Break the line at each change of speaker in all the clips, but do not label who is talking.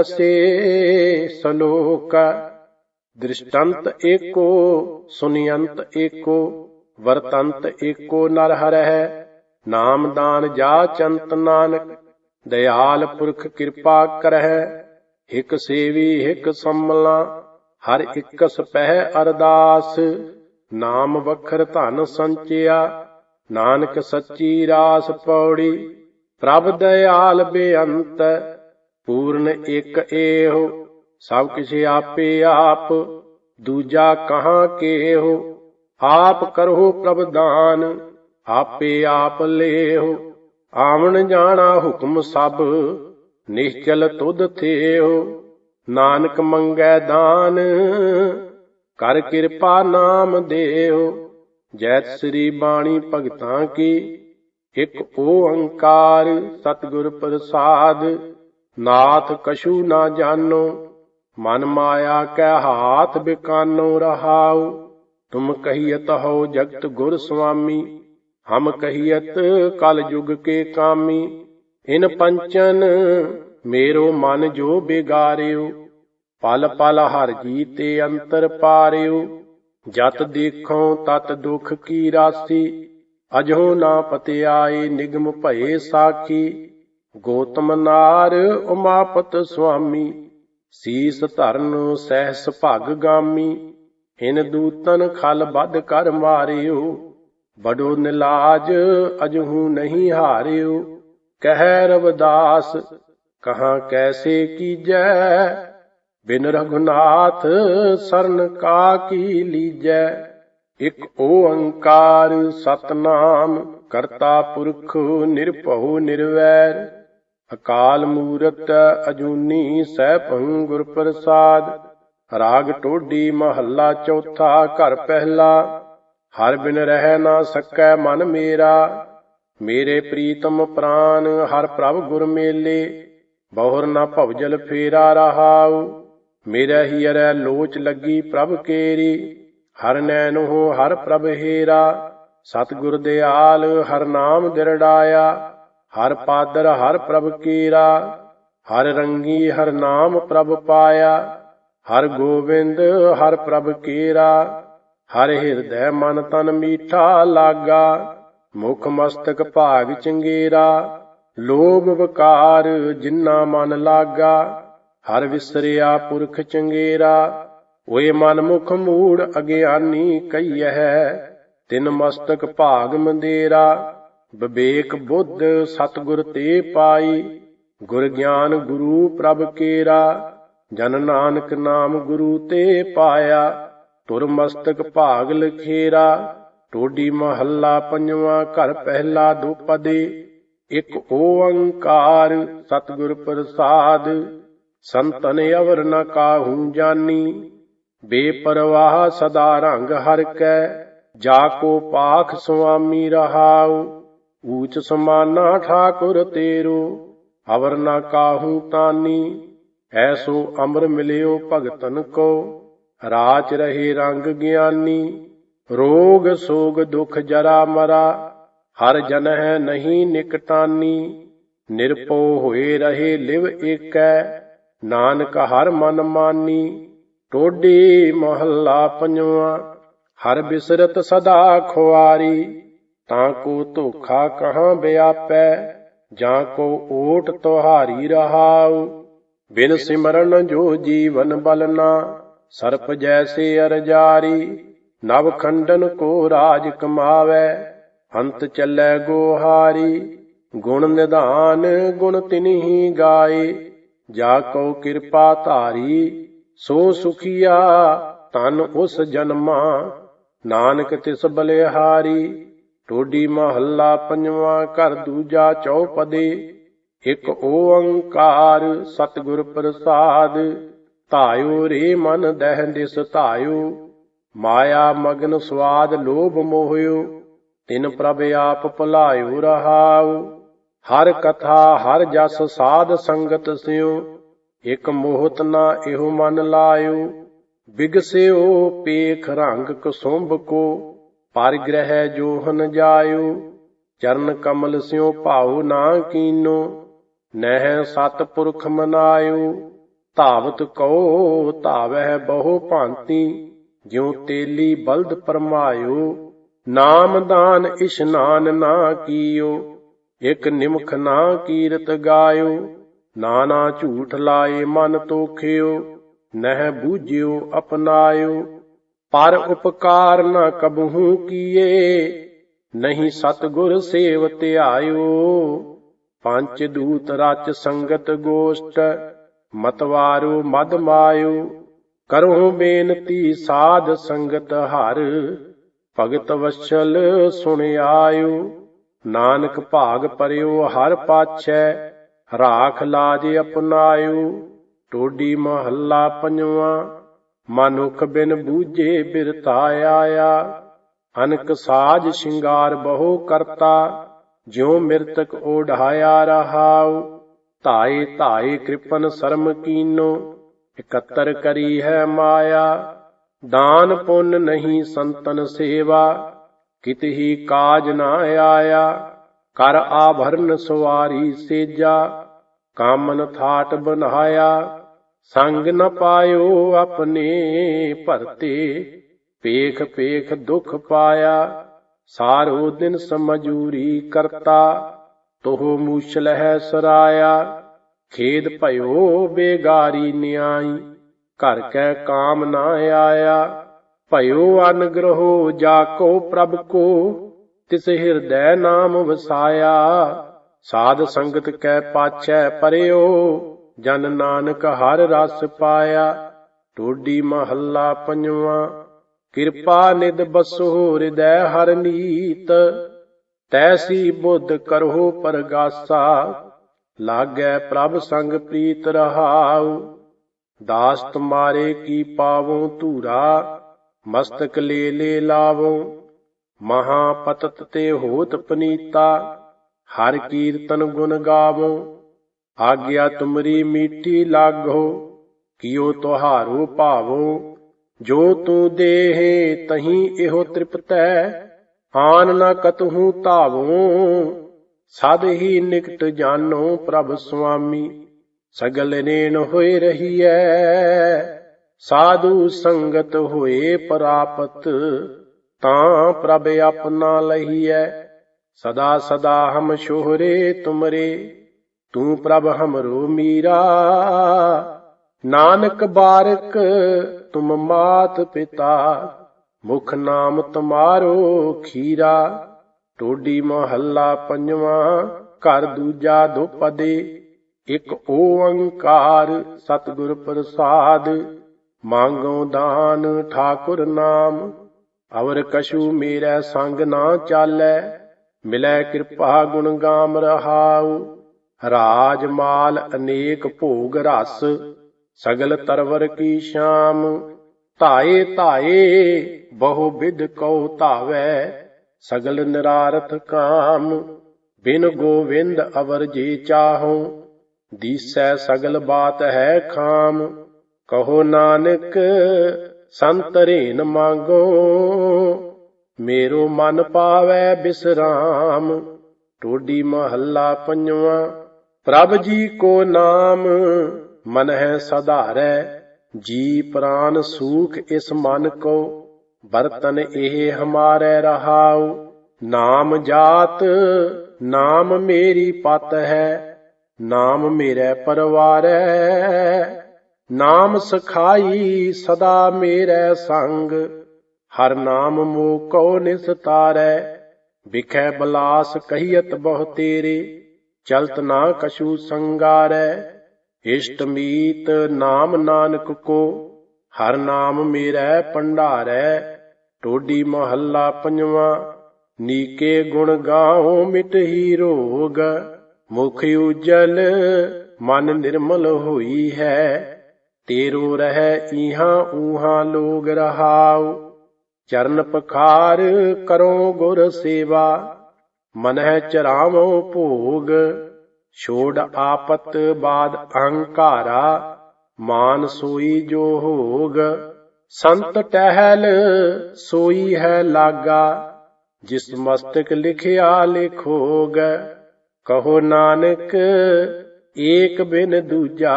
ਅਸੇ ਸਲੋਕ ਦ੍ਰਿਸ਼ਟੰਤ ਏਕੋ, ਸੁਨਿਯੰਤ ਏਕੋ, ਵਰਤੰਤ ਏਕੋ ਨਰ ਹਰਹਿ ਨਾਮ ਦਾਨ ਜਾ ਚੰਤ ਨਾਨਕ, ਦਇਆਲ ਪੁਰਖ ਕਿਰਪਾ ਕਰਹਿ। ਇਕ ਸੇਵੀ ਇਕ ਸੰਮਲਾ, ਹਰ ਇਕਸ ਪਹਿ ਅਰਦਾਸ। ਨਾਮ ਵਖਰ ਧਨ ਸੰਚਿਆ, ਨਾਨਕ ਸੱਚੀ ਰਾਸ ਪੌੜੀ। ਪ੍ਰਭ ਦਇਆਲ ਬੇਅੰਤ ਪੂਰਨ ਇਕ ਏਹੁ ਸਭ ਕਿਛ ਆਪੇ ਆਪ, ਦੂਜਾ ਕਹਾਂ ਕੇਹੁ? ਆਪ ਕਰੋ ਪ੍ਰਭ ਦਾਨ, ਆਪੇ ਆਪ ਲੇਹੁ। ਆਵਣ ਜਾਣਾ ਹੁਕਮ ਸਭ, ਨਿਸ਼ਚਲ ਤੁਧ ਥੇਹੁ। ਨਾਨਕ ਮੰਗੈ ਦਾਨ, ਕਰ ਕਿਰਪਾ ਨਾਮ ਦੇਹੁ। ਜੈ ਸ੍ਰੀ ਬਾਣੀ ਭਗਤਾਂ ਕੀ, ਇਕ ਓੰਕਾਰ ਸਤਿਗੁਰ ਪ੍ਰਸਾਦ। ਨਾਥ ਕਛੂ ਨਾ ਜਾਣੋ, ਮਨ ਮਾਇਆ ਕੈ ਹਾਥ ਬਿਕਾਨੋ ਰਹਾਉ। ਤੁਮ ਕਹੀਤ ਹੋ ਜਗਤ ਗੁਰ ਸੁਆਮੀ, ਹਮ ਕਹੀਤ ਕਲ ਯੁਗ ਕੇ ਕਾਮੀ। ਇਨ ਪੰਚਨ ਮੇਰੋ ਮਨ ਜੋ ਬਿਗਾਰਿਓ, ਪਲ ਪਲ ਹਰ ਜੀ ਤੇ ਅੰਤਰ ਪਾਰਿਓ। ਜਤ ਦੇਖੋ ਤਤ ਦੁਖ ਕੀ ਰਾਸੀ, ਅਜੋ ਨਾ ਪਤਿਆਏ ਨਿਗਮ ਭਏ ਸਾਖੀ। ਗੋਤਮ ਨਾਰ ਉਮਾਪਤ ਸੁਆਮੀ, ਸੀਸ ਧਰਨ ਸਹਿਸ ਭਗ ਗਾਮੀ, ਇਨ ਦੂਤਨ ਖਲ ਬਦ ਕਰ ਮਾਰਿਓ, ਬੜੋ ਨਿਲਾਜ ਅਜਹੂ ਨਹੀਂ ਹਾਰਿਓ, ਕਹਿ ਰਵਦਾਸ, ਕਹਾ ਕੈਸੇ ਕੀਜੈ, ਬਿਨ ਰਘੁਨਾਥ ਸਰਨ ਕਾ ਕੀ ਲੀਜੈ। ਇਕ ਓੰਕਾਰ ਸਤਨਾਮ, ਕਰਤਾ ਪੁਰਖ ਨਿਰਭਉ ਨਿਰਵੈਰ, ਅਕਾਲ ਮੂਰਤ ਅਜੂਨੀ ਸੈਭੰ ਗੁਰ ਪ੍ਰਸਾਦ ਰਾਗ ਟੋਡੀ ਮਹੱਲਾ ਚੌਥਾ ਘਰ ਪਹਿਲਾ, ਹਰ ਬਿਨ ਰਹਿ ਨਾ ਸਕੈ ਮਨ ਮੇਰਾ, ਮੇਰੇ ਪ੍ਰੀਤਮ ਪ੍ਰਾਨ ਹਰ ਪ੍ਰਭ ਗੁਰ ਮੇਲੇ, ਬਹੁਰ ਨਾ ਭਵਜਲ ਫੇਰਾ ਰਹਾਉ, ਮੇਰਾ ਹੀ ਅਰੈ ਲੋਚ ਲੱਗੀ ਪ੍ਰਭ ਕੇਰੀ ਹਰ ਨੈਨੋ ਹਰ ਪ੍ਰਭ ਹੀਰਾ, ਸਤਿਗੁਰ ਦਿਆਲ ਹਰ ਨਾਮ ਦਿਰੜਾਇਆ, ਹਰ ਪਾਦਰ ਹਰ ਪ੍ਰਭ ਕੀਰਾ, ਹਰ ਰੰਗੀ ਹਰ ਨਾਮ ਪ੍ਰਭ ਪਾਇਆ, ਹਰ ਗੋਬਿੰਦ ਹਰ ਪ੍ਰਭ ਕੀਰਾ, ਹਰ ਹਿਰਦੈ ਮਨ ਤਨ ਮੀਠਾ ਲਾਗਾ, ਮੁਖ ਮਸਤਕ ਭਾਗ ਚੰਗੇਰਾ, ਲੋਭ ਵਿਕਾਰ ਜਿਨ੍ਹਾਂ ਮਨ ਲਾਗਾ, ਹਰ ਵਿਸਰਿਆ ਪੁਰਖ ਚੰਗੇਰਾ ਓਏ ਮਨ ਮੁਖ ਮੂੜ ਅਗਿਆਨੀ ਕਈਐ ਤਿਨ ਮਸਤਕ ਭਾਗ ਮੰਦੇਰਾ, ਵਿਵੇਕ ਬੁੱਧ ਸਤਗੁਰ ਤੇ ਪਾਈ, ਗੁਰ ਗਿਆਨ ਗੁਰੂ ਪ੍ਰਭ ਕੇਰਾ, ਜਨ ਨਾਨਕ ਨਾਮ ਗੁਰੂ ਤੇ ਪਾਇਆ, ਤੁਰ ਮਸਤਕ ਭਾਗ ਲਖੇਰਾ, ਟੋਡੀ ਮਹੱਲਾ ਪੰਜਵਾਂ ਘਰ ਪਹਿਲਾ ਦੁਪਦੇ, ਇਕ ਓੰਕਾਰ ਸਤਿਗੁਰ ਪ੍ਰਸਾਦ, ਸੰਤਨ ਅਵਰ ਨ ਕਾਹੂ ਜਾਨੀ ਬੇਪਰਵਾਹ ਸਦਾ ਰੰਗ ਹਰ ਕੈ, ਜਾ ਕੋ ਪਾਖ ਸੁਆਮੀ ਰਹਾਉ, ਊਚ ਸਮਾਨਾ ਠਾਕੁਰ ਤੇਰੋ ਅਵਰ ਨ ਕਾਹੂ ਤਾਨੀ ਐਸੋ ਅਮਰ ਮਿਲਿਓ ਭਗਤਨ ਕੋ, ਰਾਚ ਰਹੇ ਰੰਗ ਗਿਆਨੀ, ਰੋਗ ਸੋਗ ਦੁਖ ਜਰਾ ਮਰਾ, ਹਰ ਜਨ ਹੈ ਨਹੀਂ ਨਿਕਟਾਨੀ ਨਿਰਪੋ ਹੋਏ ਰਹੇ ਲਿਵ ਏਕੈ, ਨਾਨਕ ਹਰ ਮਨ ਮਾਨੀ। ਟੋਡੀ ਮਹੱਲਾ ਪੰਜਵਾ, ਹਰ ਬਿਸਰਤ ਸਦਾ ਖੁਆਰੀ, ਤਾਂ ਕੋ ਧੋਖਾ ਕਹਾਂ ਬਿਆਪੈ, ਜਾਂ ਕੋ ਓਟ ਤੁਹਾਰੀ ਰਹਾਉ। ਬਿਨ ਸਿਮਰਨ ਜੋ ਜੀਵਨ ਬਲਨਾ ਸਰਪ ਜੈਸੇ ਅਰਜਾਰੀ, ਨਵ ਖੰਡਨ ਕੋ ਰਾਜ ਕਮਾਵੇ, ਅੰਤ ਚੱਲੈ ਗੋਹਾਰੀ। ਗੁਣ ਨਿਧਾਨ ਗੁਣ ਤਿਨਹੀ ਗਾਏ, ਜਾ ਕੋ ਕਿਰਪਾ ਧਾਰੀ ਸੋ ਸੁਖੀਆ ਤਨ ਉਸ ਜਨਮਾ, ਨਾਨਕ ਤਿਸ ਬਲਿਹਾਰੀ, ਟੋਡੀ ਮਹੱਲਾ ਪੰਜਵਾਂ ਘਰ ਦੂਜਾ ਚੌਪਦੇ, ਇਕ ਓੰਕਾਰ ਸਤਿਗੁਰ ਪ੍ਰਸਾਦ, ਧਾਇਓ ਰੇ ਮਨ ਦਹਿ ਦਿਸ ਧਾਇਓ, ਮਾਇਆ ਮਗਨ ਸਵਾਦ ਲੋਭ ਮੋਹਿਓ, ਤਿਨ ਪ੍ਰਭ ਆਪ ਭੁਲਾਇਓ ਰਹਾਉ ਹਰ ਕਥਾ ਹਰ ਜਸ ਸਾਧ ਸੰਗਤ ਸਿਓ ਇਕ ਮੋਹਤ ਨਾ ਇਹੋ ਮਨ ਲਾਇਓ, ਬਿਗਸਿਓ ਪੇਖ ਰੰਗ ਕਸੁੰਭ ਕੋ, ਪਰ ਪਰਗ੍ਰਹਿ ਜੋਹਨ ਜਾਇਓ, ਚਰਨ ਕਮਲ ਸਿਓ ਭਾਉ ਨਾ ਕੀਨੋ, ਨਹਿ ਸਤ ਪੁਰਖ ਮਨਾਇਓ, ਧਾਵਤ ਕਉ ਧਾਵਹਿ ਬਹੁ ਭਾਂਤੀ, ਜਿਉ ਤੇਲੀ ਬਲਦ ਪਰਮਾਇਓ, ਨਾਮ ਦਾਨ ਇਸ਼ਨਾਨ ਨਾ ਕੀਓ, ਇਕ ਨਿਮਖ ਨਾ ਕੀਰਤ ਗਾਇਓ ਨਾਨਾ ਝੂਠ ਲਾਏ ਮਨ ਤੋਖਿਓ ਨਹਿ ਬੂਝਿਓ ਅਪਨਾਇਓ ਪਰ ਉਪਕਾਰ ਨ ਕਬਹੂ ਕੀਏ, ਨਹੀਂ ਸਤਗੁਰ ਸੇਵ ਧਿਆਇਓ। ਪੰਜ ਦੂਤ ਰਚ ਸੰਗਤ ਗੋਸ਼ਟ ਮਤਵਾਰੋ ਮਦ ਮਾਇਓ। ਕਰਹੁ ਬੇਨਤੀ ਸਾਧ ਸੰਗਤ ਹਰ, ਭਗਤ ਵਛਲ ਸੁਣ ਆਇਓ। ਨਾਨਕ ਭਾਗ ਪਰਿਓ ਹਰ ਪਾਛੈ ਰਾਖ ਲਾਜ ਅਪਨਾਇਓ, ਟੋਡੀ ਮਹੱਲਾ ਪੰਜਵਾ, ਮਨੁਖ ਬਿਨ ਬੂਝੇ ਬਿਰਤਾ ਆਇਆ, ਅਨਕ ਸਾਜ ਸ਼ਿੰਗਾਰ ਬਹੁ ਕਰਤਾ, ਜਿਉ ਮਿਰਤਕ ਓਢਾਇਆ ਰਹਾਉ, ਧਾਏ ਧਾਏ ਕਿਰਪਨ ਸਰਮ ਕੀਨੋ, ਇਕੱਤਰ ਕਰੀ ਹੈ ਮਾਇਆ, ਦਾਨ ਪੁੰਨ ਨਹੀਂ ਸੰਤਨ ਸੇਵਾ ਕਿਤਹੀ ਕਾਜ ਨਾ ਆਇਆ। ਕਰ ਆਭਰਨ ਸਵਾਰੀ ਸੇਜਾ, ਕਾਮਨ ਥਾਟ ਬਨਾਇਆ ਸੰਗ ਨ ਪਾਇਓ ਆਪਣੇ ਭਰਤੇ, ਪੇਖ ਪੇਖ ਦੁਖ ਪਾਇਆ, ਸਾਰੋ ਦਿਨ ਸਮਜੂਰੀ ਕਰਤਾ, ਤੋਹ ਮੂਸ਼ਲ ਹੈ ਸਰਾਇਆ, ਖੇਦ ਭਇਓ ਬੇਗਾਰੀ ਨਿਆਈ, ਘਰ ਕੈ ਕਾਮ ਨਾ ਆਇਆ, ਭਇਓ ਅਨਗ੍ਰਹੋ ਜਾ ਕੋ ਪ੍ਰਭ ਕੋ ਤਿਸ ਹਿਰਦੈ ਨਾਮ ਵਸਾਇਆ। ਸਾਧ ਸੰਗਤ ਕੈ ਪਾਛੈ ਪਰਿਓ, ਜਨ ਨਾਨਕ ਹਰ ਰਸ ਪਾਇਆ। ਟੋਡੀ ਮਹੱਲਾ ਪੰਜਵਾ, ਕਿਰਪਾ ਨਿਦ ਬਸੋ ਹਿਰਦੈ ਹਰ ਨੀਤ। ਤੈਸੀ ਬੁੱਧ ਕਰੋ ਪਰਗਾਸਾ, ਲਾਗੈ ਪ੍ਰਭ ਸੰਗ ਪ੍ਰੀਤ ਰਹਾਉ। ਦਾਸ ਤੁਮਾਰੇ ਕੀ ਪਾਵੋ ਧੂਰਾ, ਮਸਤਕ ਲੈ ਲੈ ਲਾਵੋ। ਮਹਾ ਪਤਤ ਤੇ ਹੋਤ ਪਨੀਤਾ, ਹਰ ਕੀਰਤਨ ਗੁਣ ਗਾਵੋ, ਆਗਿਆ ਤੁਮਰੀ ਮੀਠੀ ਲਾਗੋ ਕਿਉ ਤੁਹਾਰੋ ਭਾਵੋ, ਜੋ ਤੂੰ ਦੇਹੇ ਤਹੀਂ ਇਹੋ ਤ੍ਰਿਪਤੈ, ਆਨ ਨ ਕਤਹੂ ਧਾਵੋ, ਸਦ ਹੀ ਨਿਕਟ ਜਾਨੋ ਪ੍ਰਭ ਸੁਆਮੀ, ਸਗਲ ਨੇਣ ਹੋਏ ਰਹੀਐ, ਸਾਧੂ ਸੰਗਤ ਹੋਏ ਪ੍ਰਾਪਤ ਤਾਂ ਪ੍ਰਭ ਆਪਣਾ ਲਹੀਐ, ਸਦਾ ਸਦਾ ਹਮ ਸ਼ੋਹਰੇ ਤੁਮਰੇ, ਤੂੰ ਪ੍ਰਭ ਹਮਰੋ ਮੀਰਾ। ਨਾਨਕ ਬਾਰਕ ਤੁਮ ਮਾਤ ਪਿਤਾ, ਮੁਖ ਨਾਮ ਤੁਮਾਰੋ ਖੀਰਾ। ਟੋਡੀ ਮਹੱਲਾ ਪੰਜਵਾ, ਘਰ ਦੂਜਾ ਦੁਪਦੇ ਇਕ ਓੰਕਾਰ ਸਤਿਗੁਰ ਪ੍ਰਸਾਦ, ਮੰਗੋ ਦਾਨ ਠਾਕੁਰ ਨਾਮ। ਅਵਰ ਕਛੂ ਮੇਰਾ ਸੰਗ ਨਾ ਚਾਲੈ, ਮਿਲੈ ਕਿਰਪਾ ਗੁਣ ਗਾਮ ਰਹਾਉ। ਰਾਜ ਮਾਲ ਅਨੇਕ ਭੋਗ ਰਸ, ਸਗਲ ਤਰਵਰ ਕੀ ਸ਼ਾਮ। ਧਾਏ ਧਾਏ, ਬਹੁ ਵਿਦ ਕਉ ਧਾਵੈ, ਸਗਲ ਨਿਰਾਰਥ ਕਾਮ। ਬਿਨ ਗੋਵਿੰਦ ਅਵਰ ਜੀ ਚਾਹੋ ਦੀਸੈ ਸਗਲ ਬਾਤ ਹੈ ਖਾਮ। ਕਹੋ ਨਾਨਕ ਸੰਤਰੇਨ ਮੰਗੋ, ਮੇਰੋ ਮਨ ਪਾਵੈ ਬਿਸਰਾਮ। ਟੋਡੀ ਮਹੱਲਾ ਪੰਜਵਾ, ਪ੍ਰਭ ਜੀ ਕੋ ਨਾਮ ਮਨ ਹੈ ਸਧਾਰੈ, ਜੀ ਪ੍ਰਾਨ ਸੂਖ ਇਸ ਮਨ ਕੋ, ਬਰਤਨ ਇਹ ਹਮਾਰੇ ਰਹਾਉ। ਨਾਮ ਜਾਤ, ਨਾਮ ਮੇਰੀ ਪਤ ਹੈ, ਨਾਮ ਮੇਰੇ ਪਰਵਾਰੈ। ਨਾਮ ਸਖਾਈ ਸਦਾ ਮੇਰੇ ਸੰਗ, ਹਰ ਨਾਮ ਮੋ ਕੋ ਨਿਸਤਾਰੈ ਵਿਖੈ ਬਲਾਸ ਕਹੀਤ ਬਹੁ ਤੇਰੇ, ਚਲਤ ਨਾ ਕਛੂ ਸੰਗਾਰੈ, ਇਸ਼ਟ ਮੀਤ ਨਾਮ ਨਾਨਕ ਕੋ, ਹਰ ਨਾਮ ਮੇਰਾ ਪੰਡਾਰੈ ਟੋਡੀ ਮਹੱਲਾ ਪੰਜਵਾ, ਨੀਕੇ ਗੁਣ ਗਾਉ ਮਿਟਹੀ ਰੋਗ, ਮੁਖ ਉਜਲ ਮਨ ਨਿਰਮਲ ਹੋਈ ਹੈ। ਤੇਰੋ ਰਹਿ ਇਹਾਂ ਊਹਾਂ ਲੋਗ ਰਹਾਉ ਚਰਨ ਪਖਾਰ ਕਰੋ ਗੁਰ ਸੇਵਾ ਮਨਹਿ ਚਰਾਵੋ ਭੋਗ ਛੋੜ ਆਪਤ ਬਾਦ ਅਹੰਕਾਰਾ ਮਾਨ ਸੋਈ ਜੋ ਹੋਗ ਸੰਤ ਟਹਿਲ ਸੋਈ ਹੈ ਲਾਗਾ ਜਿਸ ਮਸਤਕ ਲਿਖਿਆ ਲਿਖੋਗ ਕਹੋ ਨਾਨਕ ਏਕ ਬਿਨ ਦੂਜਾ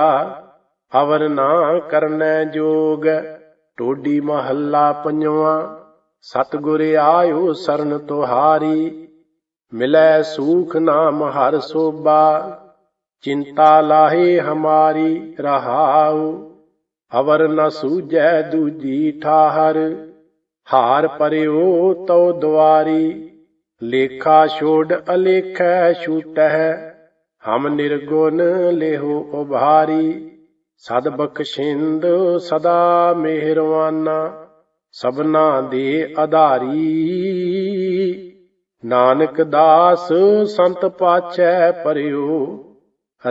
ਅਵਰ ਨਾ ਕਰਨੈ ਜੋਗ, ਟੋਡੀ ਮਹੱਲਾ ਪੰਜਵਾ। ਸਤਿਗੁਰ ਆਇਓ ਸਰਨ ਤੁਹਾਰੀ, ਮਿਲੈ ਸੂਖ ਨਾਮ ਹਰ ਸੋਬਾ ਚਿੰਤਾ ਲਾਹੇ ਹਮਾਰੀ ਰਹਾਉ ਅਵਰ ਨ ਸੂਝੈ ਦੂਜੀ ਠਾਹਰ। ਹਾਰ ਪਰਿਓ ਤਉ ਦੁਆਰੀ, ਲੇਖਾ ਛੋੜ ਅਲੇਖੈ ਛੂਟਹਿ। ਹਮ ਨਿਰਗੁਣ ਲੇਹੋ ਉਭਾਰੀ। ਸਦ ਬਖਸ਼ਿੰਦ ਸਦਾ ਮਿਹਰਵਾਨਾ, ਸਭਨਾ ਦੇ ਆਧਾਰੀ। ਨਾਨਕ ਦਾਸ ਸੰਤ ਪਾਛੈ ਪਰਿਓ,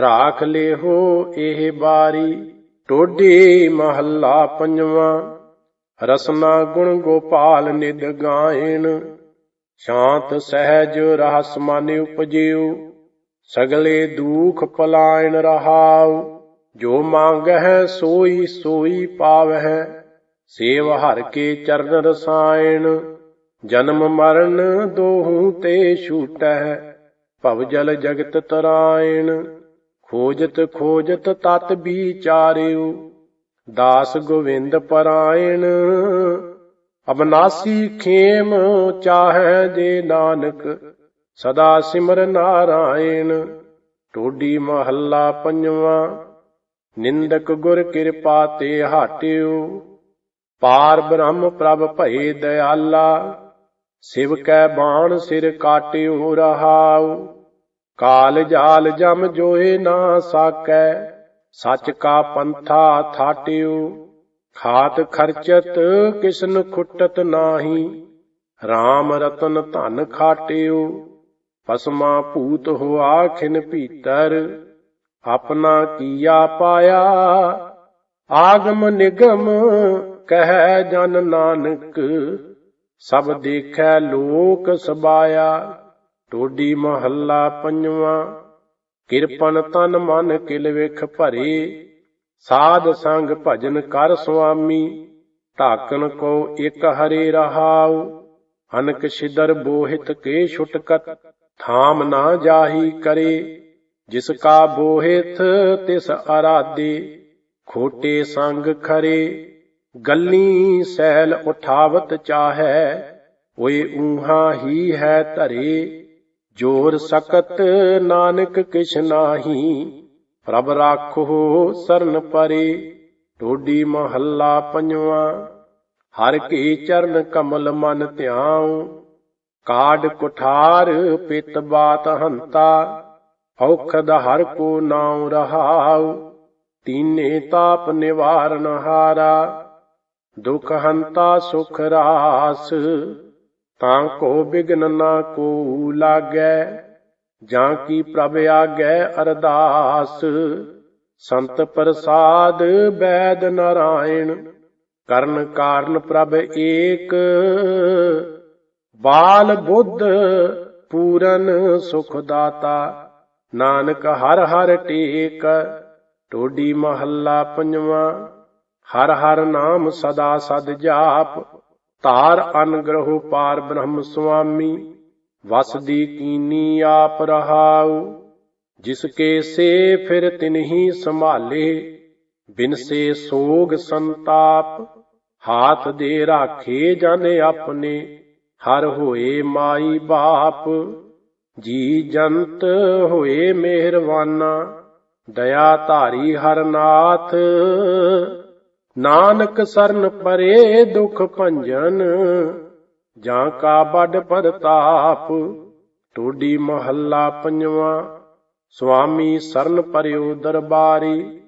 ਰਾਖ ਲਿਹੋ ਇਹ ਬਾਰੀ। ਟੋਡੀ ਮਹੱਲਾ ਪੰਜਵਾਂ, ਰਸਨਾ ਗੁਣ ਗੋਪਾਲ ਨਿਦ ਗਾਇਣ। ਸ਼ਾਂਤ ਸਹਿਜ ਰਹਸ ਮਨ ਉਪਜਿਉ ਸਗਲੇ ਦੁਖ ਪਲਾਇਣ ਰਹਾਉ। ਜੋ ਮੰਗਹਿ ਸੋਈ ਸੋਈ ਪਾਵਹਿ, ਸੇਵ ਹਰ ਕੇ ਚਰਨ ਰਸਾਇਣ, ਜਨਮ ਮਰਨ ਦੋਹੂ ਤੇ ਛੂਟਹਿ, ਭਵ ਜਲ ਜਗਤ ਤਰਾਇਣ, ਖੋਜਤ ਖੋਜਤ ਤਤ ਵਿਚਾਰਿਉ, ਦਾਸ ਗੋਵਿੰਦ ਪਰਾਇਣ। ਅਬਨਾਸੀ ਖੇਮ ਚਾਹੈ ਜੇ ਨਾਨਕ, ਸਦਾ ਸਿਮਰ ਨਾਰਾਇਣ। ਟੋਡੀ ਮਹੱਲਾ ਪੰਜਵਾਂ ਨਿੰਦਕ ਗੁਰ ਕਿਰਪਾ ਤੇ ਹਾਟਿਓ। ਪਾਰ ਬ੍ਰਹਮ ਪ੍ਰਭ ਭਏ ਦਇਆਲਾ ਸਿਵ ਕੈ ਬਾਣ ਸਿਰ ਕਾਟਿਓ ਰਹਾਉ। ਕਾਲ ਜਾਲ ਜਮ ਜੋਏ ਨਾ ਸਾਕੈ, ਸੱਚ ਕਾ ਪੰਥਾ ਥਾਟਿਓ। ਖਾਤ ਖਰਚਤ ਕਿਸਨ ਖੁੱਟਤ ਨਾਹੀ RAM ਰਤਨ ਧਨ ਖਾਟਿਓ। ਪਸਮਾ ਭੂਤ ਹੋਆ ਖਿਨ ਭੀਤਰ ਆਪਣਾ ਕੀਆ ਪਾਇਆ। ਆਗਮ ਨਿਗਮ ਕਹਿ ਜਨ ਨਾਨਕ, ਸਭ ਦੇਖੈ ਲੋਕ ਸਬਾਇਆ। ਟੋਡੀ ਮਹੱਲਾ ਪੰਜਵਾਂ, ਕਿਰਪਨ ਤਨ ਮਨ ਕਿਲ ਵਿਖ ਭਰੇ। ਸਾਧ ਸੰਗ ਭਜਨ ਕਰ ਸੁਆਮੀ ਢਾਕਣ ਕੋ ਇਕ ਹਰੇ ਰਹਾਉ। ਅਨਕ ਛਿਦਰ ਬੋਹਿਤ ਕੇ ਛੁਟਕਤ, ਥਾਮ ਨਾ ਜਾਹੀ ਕਰੇ। ਜਿਸ ਕਾ ਬੋਹਿਤ ਤਿਸ ਆਰਾਧੇ, ਖੋਟੇ ਸੰਗ ਖਰੇ, ਗੱਲੀ ਸੈਲ ਉਠਾਵਤ ਚਾਹੈ, ਓਏ ਊਹਾ ਹੀ ਹੈ ਧਰੇ, ਜੋਰ ਸਕਤ ਨਾਨਕ ਕਿਛ ਨਾਹੀ, ਪ੍ਰਭ ਰਾਖੋ ਸਰਨ ਪਰੇ, ਟੋਡੀ ਮਹੱਲਾ ਪੰਜਵਾ, ਹਰ ਕੀ ਚਰਨ ਕਮਲ ਮਨ ਧਿਆਉ ਕਾਡ ਕੁਠਾਰ ਪਿਤ ਬਾਤ ਹੰਤਾ ਔਖਦ ਹਰ ਕੋ ਨਾਉ ਰਹਾਉ, ਤੀਨੇ ਤਾਪ ਨਿਵਾਰਨ ਹਾਰਾ। ਦੁਖ ਹੰਤਾ ਸੁਖ ਰਾਸ, ਤਾਂ ਕੋ ਬਿਗਨ ਨਾ ਕੋ ਲਾਗੈ। ਜਾਂ ਕੀ ਪ੍ਰਭ ਆਗੈ ਅਰਦਾਸ, ਸੰਤ ਪ੍ਰਸਾਦ ਬੈਦ ਨਾਰਾਇਣ, ਕਰਨ ਕਾਰਨ ਪ੍ਰਭ ਏਕ। ਬਾਲ ਬੁੱਧ ਪੂਰਨ ਸੁਖ ਦਾਤਾ ਨਾਨਕ ਹਰ ਹਰ ਟੇਕ, ਟੋਡੀ ਮਹੱਲਾ ਪੰਜਵਾਂ। ਹਰ ਹਰ ਨਾਮ ਸਦਾ ਸਦ ਜਾਪ, ਧਾਰ ਅਨਗ੍ਰਹ ਪਾਰ ਬ੍ਰਹਮ ਸੁਆਮੀ। ਵਸਦੀ ਕੀਨੀ ਆਪ ਰਹਾਉ, ਜਿਸ ਕੇ ਸੇ ਫਿਰ ਤਿਨਹੀ ਸੰਭਾਲੇ। ਬਿਨ ਸੇ ਸੋਗ ਸੰਤਾਪ, ਹਾਥ ਦੇ ਰਾਖੇ ਜਨ ਆਪਣੇ। ਹਰ ਹੋਏ ਮਾਈ ਬਾਪ ਜੀ ਜੰਤ ਹੋਏ ਮਿਹਰਵਾਨਾ ਦਇਆ ਧਾਰੀ ਹਰਨਾਥ ਨਾਨਕ ਸਰਨ ਪਰੇ ਦੁਖ ਭੰਜਨ, ਜਾਂ ਕਾ ਵੱਡ ਪ੍ਰਤਾਪ। ਟੋਡੀ ਮਹੱਲਾ ਪੰਜਵਾਂ ਸੁਆਮੀ ਸਰਨ ਪਰਿਓ ਦਰਬਾਰੀ।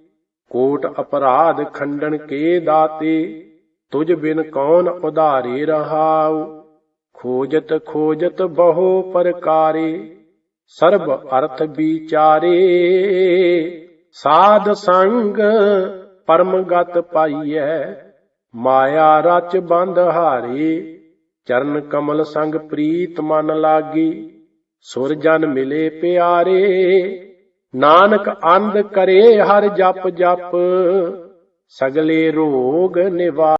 ਕੋਟ ਅਪਰਾਧ ਖੰਡਨ ਕੇ ਦਾਤੇ ਤੁਝ ਬਿਨ ਕੌਣ ਉਧਾਰੇ ਰਹਾਉ। ਖੋਜਤ ਖੋਜਤ ਬਹੁ ਪ੍ਰਕਾਰੇ, ਸਰਬ ਅਰਥ ਵਿਚਾਰੇ। ਸਾਧ ਸੰਗ ਪਰਮ ਗਤ ਪਾਈਐ, ਮਾਇਆ ਰਚ ਬੰਧ ਹਾਰੇ। ਚਰਨ ਕਮਲ ਸੰਗ ਪ੍ਰੀਤ ਮਨ ਲਾਗੀ, ਸੁਰ ਜਨ ਮਿਲੇ ਪਿਆਰੇ। ਨਾਨਕ ਅੰਧ ਕਰੇ ਹਰ ਜਪ ਜਪ, ਸਗਲੇ ਰੋਗ ਨਿਵਾ